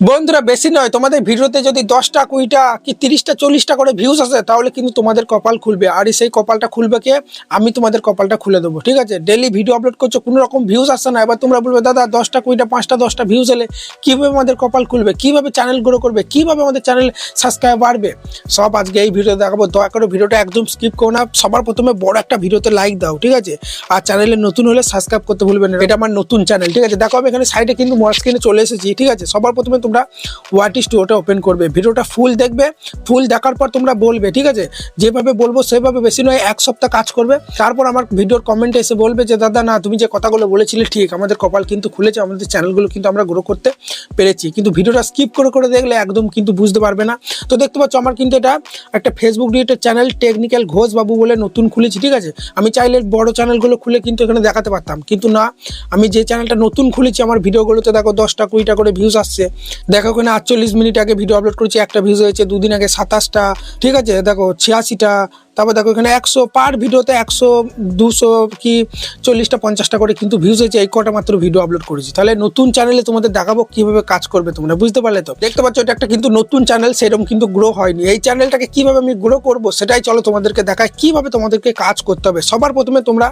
বন্ধুরা, বেশি নয়, তোমাদের ভিডিওতে যদি দশটা, কুড়িটা কি তিরিশটা, চল্লিশটা করে ভিউজ আসে, তাহলে কিন্তু তোমাদের কপাল খুলবে। আর সেই কপালটা খুলবে কে? আমি তোমাদের কপালটা খুলে দেবো, ঠিক আছে? ডেলি ভিডিও আপলোড করছ, কোনো রকম ভিউজ আসছে না। এবার তোমরা বলবে, দাদা, দশটা, কুড়িটা, পাঁচটা, দশটা ভিউজ এলে কীভাবে আমাদের কপাল খুলবে? কীভাবে চ্যানেল গ্রো করবে? কীভাবে আমাদের চ্যানেল সাবস্ক্রাইব বাড়বে? সব আজকে এই ভিডিও দেখাবো। দয়া করে ভিডিওটা একদম স্কিপ করো না। সবার প্রথমে বড় একটা ভিডিওতে লাইক দাও, ঠিক আছে? আর চ্যানেলে নতুন হলে সাবস্ক্রাইব করতে ভুলবে না। এটা আমার নতুন চ্যানেল ঠিক আছে? দেখো, আমি এখানে সাইডে কিন্তু মোবাইল স্ক্রিনে চলে এসেছি, ঠিক আছে? সবার প্রথমে তোমরা হোয়াট ইস টু ওটা ওপেন করবে। ভিডিওটা ফুল দেখবে ফুল দেখার পর তোমরা বলবে, ঠিক আছে? যেভাবে বলব সেভাবে বেশি নয়, এক সপ্তাহ কাজ করবে। তারপর আমার ভিডিওর কমেন্টে এসে বলবে যে, দাদা, না, তুমি যে কথাগুলো বলেছিলে, ঠিক, আমাদের কপাল কিন্তু খুলেছে, আমাদের চ্যানেলগুলো কিন্তু আমরা গ্রো করতে পেরেছি। কিন্তু ভিডিওটা স্কিপ করে করে দেখলে একদম কিন্তু বুঝতে পারবে না। তো দেখতে পাচ্ছ, আমার কিন্তু এটা একটা Facebook related channel technical Ghosh বাবু বলে নতুন খুলেছি, ঠিক আছে? আমি চাইলে বড় চ্যানেলগুলো খুলে কিন্তু এখানে দেখাতে পারতাম। কিন্তু না, আমি যে চ্যানেলটা নতুন খুলেছি, আমার ভিডিওগুলোতে দেখো দশটা কুড়িটা করে ভিউজ আসছে। দেখো ওখানে আটচল্লিশ মিনিট আগে ভিডিও আপলোড করেছি, একটা ভিউজ হয়েছে দুদিন আগে সাতাশটা, ঠিক আছে? দেখো ছিয়াশিটা তারপর দেখো এখানে একশো পার ভিডিওতে একশো, দুশো কি চল্লিশটা, পঞ্চাশটা করে কিন্তু ভিউজ হয়েছে। এই কটা মাত্র ভিডিও আপলোড করেছি। তাহলে নতুন চ্যানেলে তোমাদের দেখাবো কীভাবে কাজ করবে তোমরা, বুঝতে পারলে তো? দেখতে পাচ্ছ, এটা একটা কিন্তু নতুন চ্যানেল সেরকম কিন্তু গ্রো হয়নি। এই চ্যানেলটাকে কীভাবে আমি গ্রো করব সেটাই চলো তোমাদেরকে দেখায় কীভাবে তোমাদেরকে কাজ করতে হবে। সবার প্রথমে তোমরা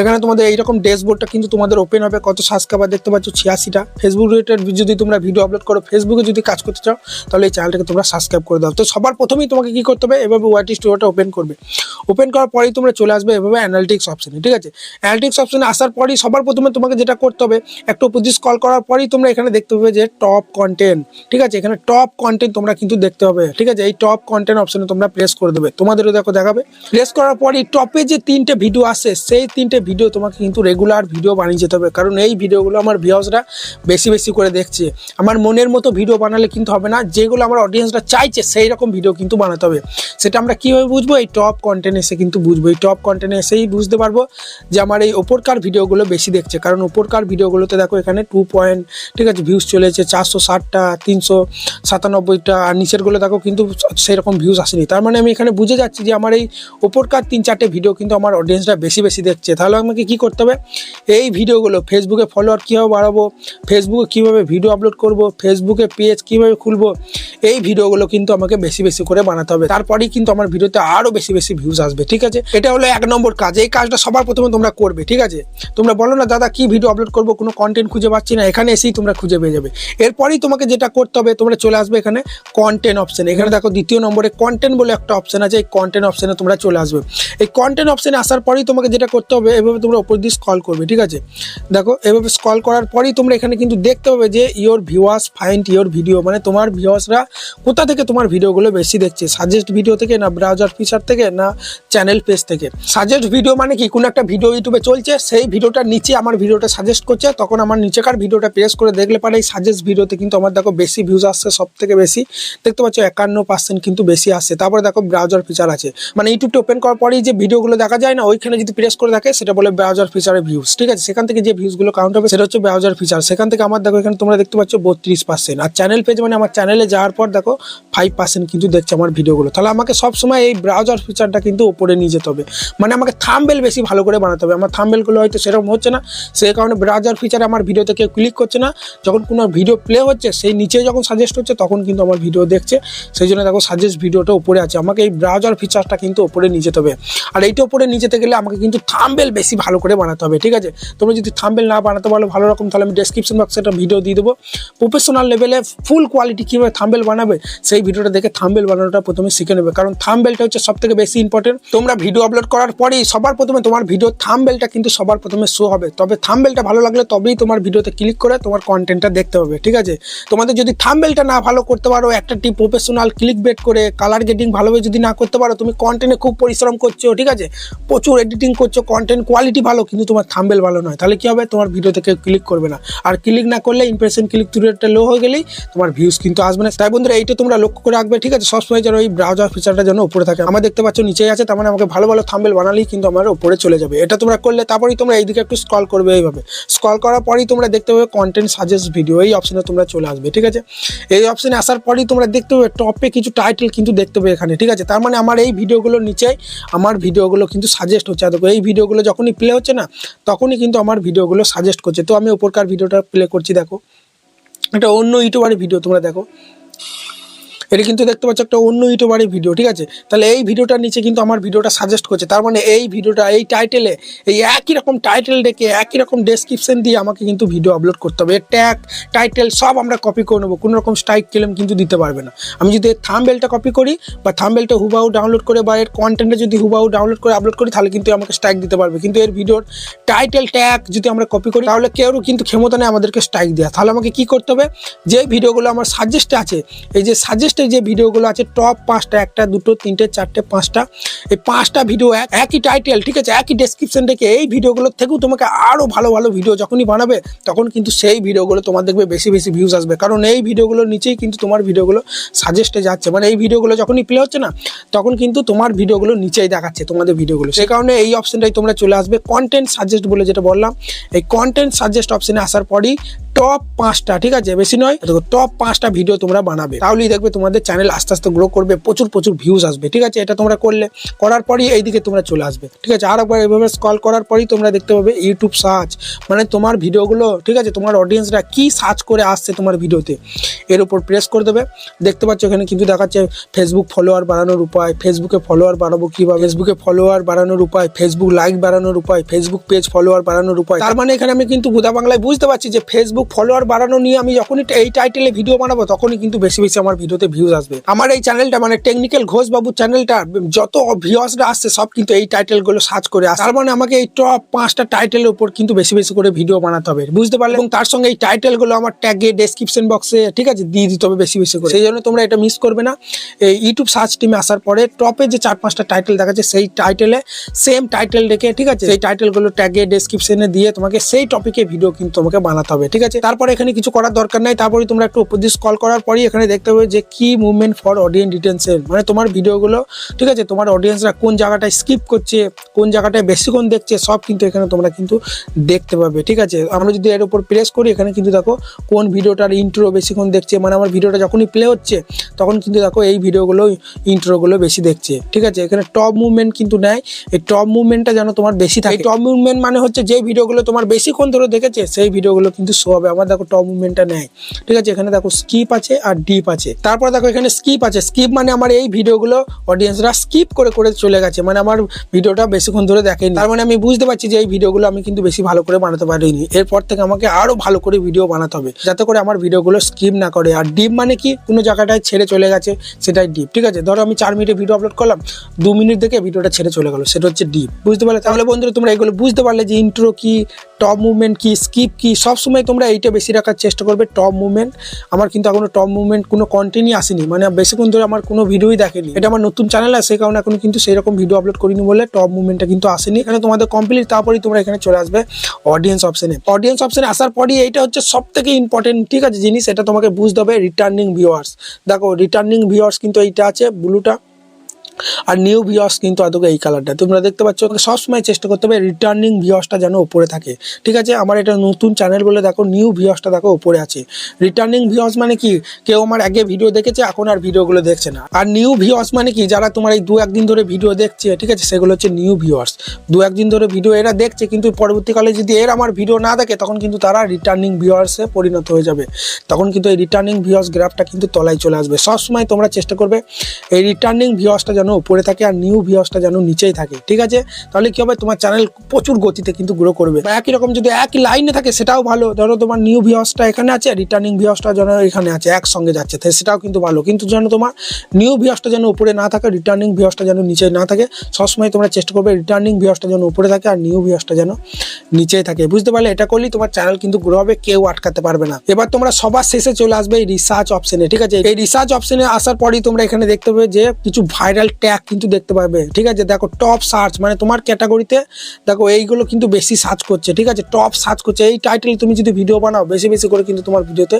এখানে তোমাদের এইরকম ড্যাশবোর্ডটা কিন্তু তোমাদের ওপেন হবে। কত সাবস্ক্রাইবার দেখতে পাচ্ছ? ছিয়াশিটা। ফেসবুক রিলেটেড যদি তোমরা ভিডিও আপলোড করো ফেসবুকে যদি কাজ করতে চাও, তাহলে এই চ্যানেলটাকে তোমরা সাবস্ক্রাইব করে দাও। তো সবার প্রথমেই তোমাকে কি করতে হবে? এভাবে ওয়াইটি স্টোরটা ওপেন করবে। ওপেন করার পরেই তোমরা চলে আসবে এভাবে অ্যানালিটিক্স অপশনে ঠিক আছে? অ্যানালিটিক্স অপশানে আসার পরেই সবার প্রথমে তোমাকে যেটা করতে হবে, একটু উপর কল করার পরেই তোমরা এখানে দেখতে পাবে যে টপ কন্টেন্ট ঠিক আছে? এখানে টপ কন্টেন্ট তোমরা কিন্তু দেখতে হবে ঠিক আছে? এই টপ কন্টেন্ট অপশানে তোমরা প্রেস করে দেবে। তোমাদেরও দেখো দেখাবে। প্রেস করার পরেই টপে যে তিনটে ভিডিও আসে, সেই তিনটে ভিডিও তোমাকে কিন্তু রেগুলার ভিডিও বানিয়ে যেতে হবে। কারণ এই ভিডিওগুলো আমার ভিউসরা বেশি বেশি করে দেখছে। আমার মনের মতো ভিডিও বানালে কিন্তু হবে না, যেগুলো আমার অডিয়েন্সরা চাইছে সেই রকম ভিডিও কিন্তু বানাতে হবে। সেটা আমরা কীভাবে বুঝব? এই টপ কন্টেন্ট এসে কিন্তু বুঝব। এই টপ কন্টেন্ট এসেই বুঝতে পারব যে আমার এই ওপরকার ভিডিওগুলো বেশি দেখছে। কারণ ওপরকার ভিডিওগুলোতে দেখো এখানে টু পয়েন্ট ঠিক আছে ভিউজ চলেছে চারশো ষাটটা, তিনশো সাতানব্বইটা, আর নিচেরগুলো দেখো কিন্তু সেরকম ভিউজ আসেনি। তার মানে আমি এখানে বুঝে যাচ্ছি যে আমার এই ওপরকার তিন চারটে ভিডিও কিন্তু আমার অডিয়েন্সরা বেশি বেশি দেখছে। তাহলে আমাকে কি করতে হবে? এই ভিডিওগুলো ফেসবুকে ফলোয়ার কীভাবে বাড়াবো? ফেসবুকে কীভাবে ভিডিও আপলোড করব? ফেসবুকে পেজ কীভাবে খুলবো? এই ভিডিওগুলো কিন্তু আমাকে বেশি বেশি করে বানাতে হবে। তারপরেই কিন্তু আমার ভিডিওতে আরও বেশি বেশি ভিউজ আসবে, ঠিক আছে? এটা হলো এক নম্বর কাজ। এই কাজটা সবার প্রথমে তোমরা করবে, ঠিক আছে? তোমরা বলো না, দাদা, কি ভিডিও আপলোড করব? কোনো কন্টেন্ট খুঁজে পাচ্ছি না। এখানে এসেই তোমরা খুঁজে পেয়ে যাবে। এরপরেই তোমাকে যেটা করতে হবে, তোমরা চলে আসবে এখানে কন্টেন্ট অপশন এখানে দেখো দ্বিতীয় নম্বরে কন্টেন্ট বলে একটা অপশন আছে, এই কন্টেন্ট অপশনে তোমরা চলে আসবে। এই কন্টেন্ট অপশনে আসার পরেই তোমাকে যেটা করতে হবে, এভাবে তোমরা উপর দিয়ে স্কল করবে, ঠিক আছে? দেখো, এভাবে স্কল করার পরেই তোমরা এখানে কিন্তু দেখতে পাবে যে your viewers find your video মানে তোমার ভিউয়ার্সরা কোথা থেকে তোমার ভিডিওগুলো বেশি দেখছে? সাজেস্ট ভিডিও থেকে না ব্রাউজার ফিচার থেকে? না চ্যানেল পেজ থেকে। সাজেস্ট ভিডিও মানে কি? কোনো একটা ভিডিও ইউটিউবে চলছে, সেই ভিডিওটার নিচে আমার ভিডিওটা সাজেস্ট করছে, তখন আমার নিচেকার ভিডিওটা প্রেস করে দেখলে পারে, এই সাজেস্ট ভিডিওতে কিন্তু আমার দেখো বেশি ভিউজ আসছে সব থেকে বেশি। দেখতে পাচ্ছ একান্ন পার্সেন্ট কিন্তু বেশি আসছে। তারপরে দেখো ব্রাউজার ফিচার আছে। মানে ইউটিউবটা ওপেন করার পরেই যে ভিডিওগুলো দেখা যায় না, ওইখানে যদি প্রেস করে দেখে, সেটা বলে ব্রাউজার ফিচারের ভিউজ ঠিক আছে? সেখান থেকে যে ভিউজগুলো কাউন্ট হবে, সেটা হচ্ছে ব্রাউজার ফিচার সেখান থেকে আমার দেখো এখানে তোমরা দেখতে পাচ্ছ বত্রিশ পার্সেন্ট আর চ্যানেল পেজ মানে আমার চ্যানেলে যাওয়ার পর দেখো ফাইভ পার্সেন্ট কিন্তু দেখছে আমার ভিডিওগুলো তাহলে আমাকে সবসময় এই ব্রাউজার ফিচারটা কিন্তু উপরে নিয়ে যেতে হবে। মানে আমাকে থাম্বেল বেশি ভালো করে বানাতে হবে। আমার থাম্বেলগুলো হয়তো সেরকম হচ্ছে না। সেই কারণে ব্রাউজার ফিচারে আমার ভিডিওতে কেউ ক্লিক করছে না। যখন কোনো ভিডিও প্লে হচ্ছে, সেই নিচে যখন সাজেস্ট হচ্ছে, তখন কিন্তু আমার ভিডিও দেখছে। সেই জন্য দেখো সাজেস্ট ভিডিওটা উপরে আছে। আমাকে এই ব্রাউজার ফিচারটা কিন্তু ওপরে নিয়ে যেতে হবে। আর এইটা ওপরে নিয়ে যেতে গেলে আমাকে কিন্তু থাম্বেল বেশি ভালো করে বানাতে হবে, ঠিক আছে? তোমরা যদি থাম্বেল না বানাতে পারো, ভালো রকম, তাহলে আমি ডেসক্রিপশন বক্সে একটা ভিডিও দিয়ে দেবো। প্রফেশনাল লেভেলে ফুল কোয়ালিটি কীভাবে থাম্বেল বানাবে, সেই ভিডিওটা দেখে থাম্বেল বানানোটা প্রথমে শিখে নেবে। কারণ থাম্বেলটা হচ্ছে সব থেকে বেশি ইম্পর্টেন্ট তোমরা ভিডিও আপলোড করার পরেই সবার প্রথমে তোমার ভিডিও থাম্বেলটা কিন্তু সবার প্রথমে শো হবে। তবে থাম্বেলটা ভালো লাগলে তবেই তোমার ভিডিওতে ক্লিক করে তোমার কন্টেন্টটা দেখতে হবে, ঠিক আছে? তোমাদের যদি থাম্বেলটা না ভালো করতে পারো, একটা টি প্রফেশনাল ক্লিক বেট করে কালার গেটিং ভালোভাবে যদি না করতে পারো, তুমি কন্টেন্টে খুব পরিশ্রম করছ, ঠিক আছে? প্রচুর এডিটিং করছ কন্টেন্ট কোয়ালিটি ভালো, কিন্তু তোমার থাম্বেল ভালো নয়। তাহলে কি হবে? তোমার ভিডিওতে কেউ ক্লিক করবে না। আর ক্লিক না করলে ইমপ্রেশন ক্লিক থ্রু রেটটা লো হয়ে গেলেই তোমার ভিউজ কিন্তু আসবে না। তাই বন্ধুরা, এইটা তোমরা লক্ষ্য করে রাখবে, ঠিক আছে? সবসময় যেন ওই ব্রাউজার ফিচারটা যেন উপরে থাকে। আমার দেখতে পাচ্ছ নিচেই আছে, তার মানে আমাকে ভালো ভালো থাম্বেল বানালেই কিন্তু আমার উপরে চলে যাবে। এটা তোমরা করলে তারপরেই তোমরা এইদিকে একটু স্ক্রল করবে এইভাবে। স্ক্রল করার পরেই তোমরা দেখতে পাবে কন্টেন্ট সাজেস্ট ভিডিও এই অপশনে তোমরা চলে আসবে, ঠিক আছে? এই অপশনে আসার পরেই তোমরা দেখতে পাবে টপে কিছু টাইটেল কিন্তু দেখতে পাবে এখানে, ঠিক আছে? তার মানে আমার এই ভিডিওগুলোর নিচে আমার ভিডিওগুলো কিন্তু সাজেস্ট হচ্ছে। দেখো, এই ভিডিওগুলো যখনই প্লে হচ্ছে না, তখনই কিন্তু আমার ভিডিওগুলো সাজেস্ট করছে। তো আমি উপরকার ভিডিওটা প্লে করছি, দেখো। একটা অন্য ইউটিউবারের ভিডিও তোমরা দেখো। এটা কিন্তু দেখতে পাচ্ছ একটা অন্য ইউটিউবারের ভিডিও, ঠিক আছে? তাহলে এই ভিডিওটার নিচে কিন্তু আমার ভিডিওটা সাজেস্ট করছে। তার মানে এই ভিডিওটা, এই টাইটেলে এই একই রকম টাইটেল ডেকে, একই রকম ডেসক্রিপশন দিয়ে আমাকে কিন্তু ভিডিও আপলোড করতে হবে। এর ট্যাগ টাইটেল সব আমরা কপি করে নেব। কোনো রকম স্ট্রাইক ক্লেম কিন্তু দিতে পারবে না। আমি যদি থামবেলটা কপি করি বা থামবেলটা হুবাহু ডাউনলোড করে বা এর কন্টেন্টে যদি হুবাহু ডাউনলোড করে আপলোড করি, তাহলে কিন্তু আমাকে স্ট্রাইক দিতে পারবে। কিন্তু এর ভিডিওর টাইটেল ট্যাগ যদি আমরা কপি করি, তাহলে কেউ কিন্তু ক্ষমতা নেই আমাদেরকে স্ট্রাইক দেওয়া তাহলে আমাকে কি করতে হবে? যে ভিডিওগুলো আমার সাজেস্টে আছে, এই যে সাজেস্টে যে ভিডিওগুলো আছে, টপ পাঁচটা, একটা, দুটো, তিনটে, চারটে, পাঁচটা, এই পাঁচটা ভিডিও এক, একই টাইটেল ঠিক আছে? একই ডেসক্রিপশন রেখে এই ভিডিওগুলোর থেকেও তোমাকে আরও ভালো ভালো ভিডিও যখনই বানাবে, তখন কিন্তু সেই ভিডিওগুলো তোমার দেখবে বেশি বেশি ভিউজ আসবে। কারণ এই ভিডিওগুলোর নিচেই কিন্তু তোমার ভিডিওগুলো সাজেস্টে যাচ্ছে। মানে এই ভিডিওগুলো যখনই প্লে হচ্ছে না, তখন কিন্তু তোমার ভিডিওগুলো নিচেই দেখাচ্ছে তোমাদের ভিডিওগুলো। সেই কারণে এই অপশনটাই তোমরা চলে আসবে। কন্টেন্ট সাজেস্ট বলে যেটা বললাম, এই কন্টেন্ট সাজেস্ট অপশনে আসার পরই টপ পাঁচটা, ঠিক আছে? বেশি নয়, দেখো টপ পাঁচটা ভিডিও তোমরা বানাবে। তাহলেই দেখবে তোমাদের চ্যানেল আস্তে আস্তে গ্রো করবে, প্রচুর প্রচুর ভিউজ আসবে, ঠিক আছে? এটা তোমরা করলে, করার পরই এইদিকে তোমরা চলে আসবে, ঠিক আছে? আর একবার এভাবে স্কল করার পরই তোমরা দেখতে পাবে ইউটিউব সার্চ মানে তোমার ভিডিওগুলো ঠিক আছে? তোমার অডিয়েন্সরা কি সার্চ করে আসছে তোমার ভিডিওতে এর উপর প্রেস করে দেবে। দেখতে পাচ্ছ এখানে কিন্তু দেখাচ্ছে ফেসবুক ফলোয়ার বাড়ানোর উপায় ফেসবুকে ফলোয়ার বাড়াবো কীভাবে ফেসবুকে ফলোয়ার বাড়ানোর উপায় ফেসবুক লাইক বাড়ানোর উপায় ফেসবুক পেজ ফলোয়ার বাড়ানোর উপায়। তার মানে এখানে আমি কিন্তু গুদা বাংলায় বুঝতে পারছি যে ফেসবুক ফলোয়ার বাড়ানো নিয়ে আমি যখনই এই টাইটেলে ভিডিও বানাবো, তখনই কিন্তু বেশি বেশি আমার ভিডিওতে ভিউজ আসবে। আমার এই চ্যানেলটা মানে টেকনিক্যাল ঘোষ বাবুর চ্যানেলটা যত ভিউয়ার্সরা আসছে, সব কিন্তু এই টাইটেলগুলো সার্চ করে আসছে। তার মানে আমাকে এই টপ পাঁচটা টাইটেলের উপর কিন্তু বেশি বেশি করে ভিডিও বানাতে হবে। বুঝতে পারলে? এবং তার সঙ্গে এই টাইটেলগুলো আমার ট্যাগে ডেসক্রিপশন বক্সে ঠিক আছে, দিয়ে দিতে হবে বেশি বেশি করে। সেই জন্য তোমরা এটা মিস করবে না। এই ইউটিউব সার্চ টিমে আসার পরে টপে যে চার পাঁচটা টাইটেল দেখাচ্ছে সেই টাইটেলে সেম টাইটেল রেখে ঠিক আছে, সেই টাইটেলগুলো ট্যাগে ডেসক্রিপশনে দিয়ে তোমাকে সেই টপিকে ভিডিও কিন্তু তোমাকে বানাতে হবে, ঠিক আছে? তারপরে এখানে কিছু করার দরকার নাই তারপরে তোমরা একটু উপর কল করার পরই এখানে দেখতে হবে যে কি মুভমেন্ট ফর অডিয়েন্স ডিটেনশন মানে তোমার ভিডিওগুলো ঠিক আছে তোমার অডিয়েন্সরা কোন জায়গাটায় স্কিপ করছে কোন জায়গাটায় বেশিক্ষণ দেখছে সব কিন্তু এখানে তোমরা কিন্তু দেখতে পাবে ঠিক আছে? আমরা যদি এর উপর প্রেস করি এখানে কিন্তু দেখো কোন ভিডিওটার ইন্ট্রো বেশিক্ষণ দেখছে মানে আমার ভিডিওটা যখনই প্লে হচ্ছে তখন কিন্তু দেখো এই ভিডিওগুলো ইন্ট্রোগুলো বেশি দেখছে ঠিক আছে? এখানে টপ মুভমেন্ট কিন্তু নেয় এই টপ মুভমেন্টটা যেন তোমার বেশি থাকে। টপ মুভমেন্ট মানে হচ্ছে যে ভিডিওগুলো তোমার বেশিক্ষণ ধরে দেখেছে সেই ভিডিওগুলো কিন্তু শো হবে। আমার দেখো টপ মুভমেন্টটা নেয়। ঠিক আছে, এখানে দেখো স্কিপ আছে আর ডিপ আছে। তারপর দেখো এখানে স্কিপ আছে। স্কিপ মানে আমার এই ভিডিওগুলো অডিয়েন্সরা স্কিপ করে করে চলে গেছে। মানে আমার ভিডিওটা বেশিক্ষণ ধরে দেখেনি। তার মানে আমি বুঝতে পারছি যে এই ভিডিওগুলো আমি কিন্তু বেশি ভালো করে বানাতে পারিনি। এরপর থেকে আমাকে আরও ভালো করে ভিডিও বানাতে হবে। যাতে করে আমার ভিডিওগুলো স্কিপ না করে। আর ডিপ মানে কি? কোনো জায়গাটায় ছেড়ে চলে গেছে, সেটাই ডিপ ঠিক আছে, ধরো আমি চার মিনিটে ভিডিও আপলোড করলাম, দু মিনিট দেখে ভিডিওটা ছেড়ে চলে গেলো। সেটা হচ্ছে ডিপ বুঝতে পারলে? তাহলে বন্ধুরা, তোমরা এগুলো বুঝতে পারলে যে ইন্ট্রো কি টপ মুভমেন্ট কি স্কিপ কি, সবসময় তোমরা এইটা বেশি রাখার চেষ্টা করবে টপ মুভমেন্ট আমার কিন্তু এখনও টপ মুভমেন্ট কোনো কন্টেন্টই আসেনি। মানে বেশিক্ষণ ধরে আমার কোনো ভিডিওই দেখেনি। এটা আমার নতুন চ্যানেল আছে, সেই কারণে এখন কিন্তু সেই রকম ভিডিও আপলোড করিনি বলে টপ মুভমেন্টটা কিন্তু আসেনি। এখানে তোমাদের কমপ্লিট তারপরেই তোমরা এখানে চলে আসবে অডিয়েন্স অপশনে অডিয়েন্স অপশনে আসার পরই এইটা হচ্ছে সব থেকে ইম্পর্টেন্ট ঠিক আছে, জিনিস, এটা তোমাকে বুঝতে হবে রিটার্নিং ভিউয়ার্স দেখো রিটার্নিং ভিউয়ার্স কিন্তু এইটা আছে ব্লুটা আর নিউ ভিওস কিন্তু আদৌ এই কালারটা তোমরা দেখতে পাচ্ছ সবসময় চেষ্টা করতে হবে রিটার্নিং ভিওসটা যেন উপরে থাকে। ঠিক আছে? আমার এটা নতুন চ্যানেল বলে দেখো নিউ ভিওসটা দেখো উপরে আছে। রিটার্নিং ভিওস মানে কি? কেউ আমার আগে ভিডিও দেখেছে, এখন আর ভিডিওগুলো দেখছে না। আর নিউ ভিওস মানে কি? যারা তোমার এই দু একদিন ধরে ভিডিও দেখছে, ঠিক আছে? সেগুলো হচ্ছে নিউ ভিওয়ার্স দু একদিন ধরে ভিডিও এরা দেখছে, কিন্তু পরবর্তীকালে যদি এর আমার ভিডিও না দেখে, তখন কিন্তু তারা রিটার্নিং ভিওয়ার্সে পরিণত হয়ে যাবে। তখন কিন্তু এই রিটার্নিং ভিওয়ার্স গ্রাফটা কিন্তু তলায় চলে আসবে। সবসময় তোমরা চেষ্টা করবে, এই রিটার্নিং ভিওয়ার্সটা যেন উপরে থাকে আর নিউ ভিউসটা যেন নিচেই থাকে। ঠিক আছে? তাহলে কি হবে? তোমার চ্যানেল প্রচুর গতিতে কিন্তু গ্রো করবে। বা একই রকম যদি একই লাইনে থাকে, সেটাও ভালো। ধরো তোমার নিউ ভিউসটা এখানে আছে রিটার্নিং ভিউসটা যেন এখানে আছে, একসঙ্গে যাচ্ছে তো সেটাও কিন্তু ভালো। কিন্তু যেন তোমার নিউ ভিউসটা যেন উপরে না থাকে রিটার্নিং ভিউসটা যেন নিচে না থাকে, সবসময় তোমরা চেষ্টা করবে রিটার্নিং ভিউসটা যেন উপরে থাকে আর নিউ ভিউসটা যেন নিচেই থাকে। বুঝতে পারলে? এটা করলেই তোমার চ্যানেল কিন্তু গ্রো হবে, কেউ আটকাতে পারবে না। এবার তোমরা সবার শেষে চলে আসবে এই রিসার্চ অপশনে ঠিক আছে? এই রিসার্চ অপশনে আসার পরেই তোমরা এখানে দেখতে পাবে যে কিছু ভাইরাল ট্যাগ কিন্তু দেখতে পাবে ঠিক আছে? দেখো টপ সার্চ মানে তোমার ক্যাটাগরিতে দেখো এইগুলো কিন্তু বেশি সার্চ করছে, ঠিক আছে? টপ সার্চ করছে, এই টাইটেল তুমি যদি ভিডিও বানাও, বেশি বেশি করে কিন্তু তোমার ভিডিওতে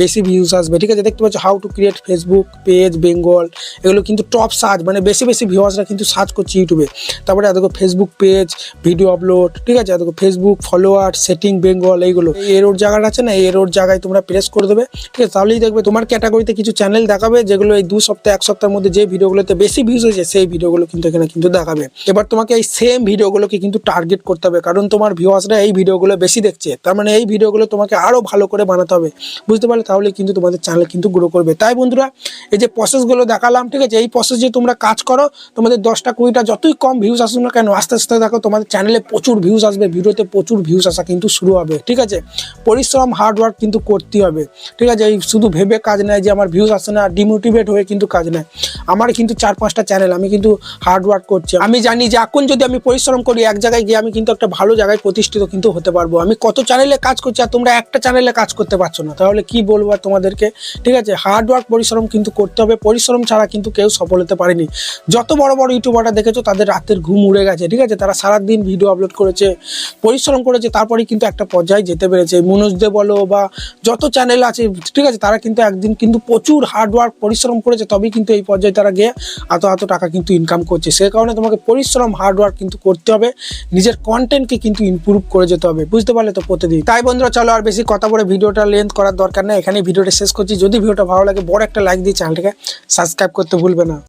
বেশি ভিউজ আসবে, ঠিক আছে? দেখতে পাচ্ছ how to create Facebook page Bengal এগুলো কিন্তু টপ সার্চ মানে বেশি বেশি ভিউয়ার্সরা কিন্তু সার্চ করছে ইউটিউবে তারপরে দেখো ফেসবুক পেজ ভিডিও আপলোড ঠিক আছে? দেখো ফেসবুক ফলোয়ার সেটিং বেঙ্গল এইগুলো। এই এরোর জায়গাটা আছে না এরোর জায়গায় তোমরা প্রেস করে দেবে, ঠিক আছে? তাহলেই দেখবে তোমার ক্যাটাগরিতে কিছু চ্যানেল দেখাবে, যেগুলো এই দু সপ্তাহ, এক সপ্তাহের মধ্যে যে ভিডিওগুলোতে বেশি ভিউজ হয়েছে সেই ভিডিওগুলো কিন্তু এখানে কিন্তু দেখাবে। এবার তোমাকে এই সেম ভিডিওগুলোকে কিন্তু টার্গেট করতে হবে, কারণ তোমার ভিউয়ার্সরা এই ভিডিওগুলো বেশি দেখছে। তার মানে এই ভিডিওগুলো তোমাকে আরও ভালো করে বানাতে হবে। বুঝতে পারলে তাহলে কিন্তু তোমাদের চ্যানেল কিন্তু গ্রো করবে। তাই বন্ধুরা, এই যে প্রসেসগুলো দেখালাম, ঠিক আছে? এই প্রসেস তোমরা কাজ করো, তোমাদের দশটা, কুড়িটা যতই কম ভিউজ আসুক না কেন, আস্তে আস্তে দেখো তোমাদের চ্যানেলে প্রচুর ভিউজ আসবে, ভিডিওতে প্রচুর ভিউজ আসা কিন্তু শুরু হবে, ঠিক আছে? পরিশ্রম হার্ডওয়ার্ক কিন্তু করতে হবে, ঠিক আছে? এই শুধু ভেবে কাজ নেয় যে আমার ভিউজ আসছে না ডিমোটিভেট হয়ে কিন্তু কাজ নেয় আমার কিন্তু চার পাঁচটা চ্যানেল আমি কিন্তু হার্ড ওয়ার্ক করছি। আমি জানি যে এখন যদি আমি পরিশ্রম করি, এক জায়গায় গিয়ে আমি কিন্তু একটা ভালো জায়গায় প্রতিষ্ঠিত কিন্তু হতে পারব। আমি কত চ্যানেলে কাজ করছি আর তোমরা একটা চ্যানেলে কাজ করতে পারছ না। তাহলে কি বলব আর তোমাদেরকে? ঠিক আছে হার্ড ওয়ার্ক পরিশ্রম কিন্তু করতে হবে। পরিশ্রম ছাড়া কিন্তু কেউ সফল হতে পারেনি। যত বড় বড় ইউটিউবাররা দেখেছ, তাদের রাতের ঘুম উড়ে গেছে। ঠিক আছে, তারা সারাদিন ভিডিও আপলোড করেছে, পরিশ্রম করেছে তারপরে কিন্তু একটা পর্যায়ে যেতে পেরেছে। মনোজ দে বলো বা যত চ্যানেল আছে, ঠিক আছে, তারা কিন্তু একদিন কিন্তু প্রচুর হার্ড ওয়ার্ক পরিশ্রম করেছে, তবেই কিন্তু এই পর্যায়ে তারা গিয়ে এত এত টাকা কিন্তু ইনকাম করছে। সে কারণে তোমাকে পরিশ্রম হার্ডওয়ার্ক কিন্তু করতে হবে। নিজের কন্টেন্টকে কিন্তু ইম্প্রুভ করে যেতে হবে। বুঝতে পারলে তো প্রতিদিন। তাই বন্ধুরা, চলো আর বেশি কথা বলে ভিডিওটা লেন্থ করার দরকার নেই। এখানে ভিডিওটা শেষ করছি। যদি ভিডিওটা ভালো লাগে, বড় একটা লাইক দিয়ে চ্যানেলটাকে সাবস্ক্রাইব করতে ভুলবে না।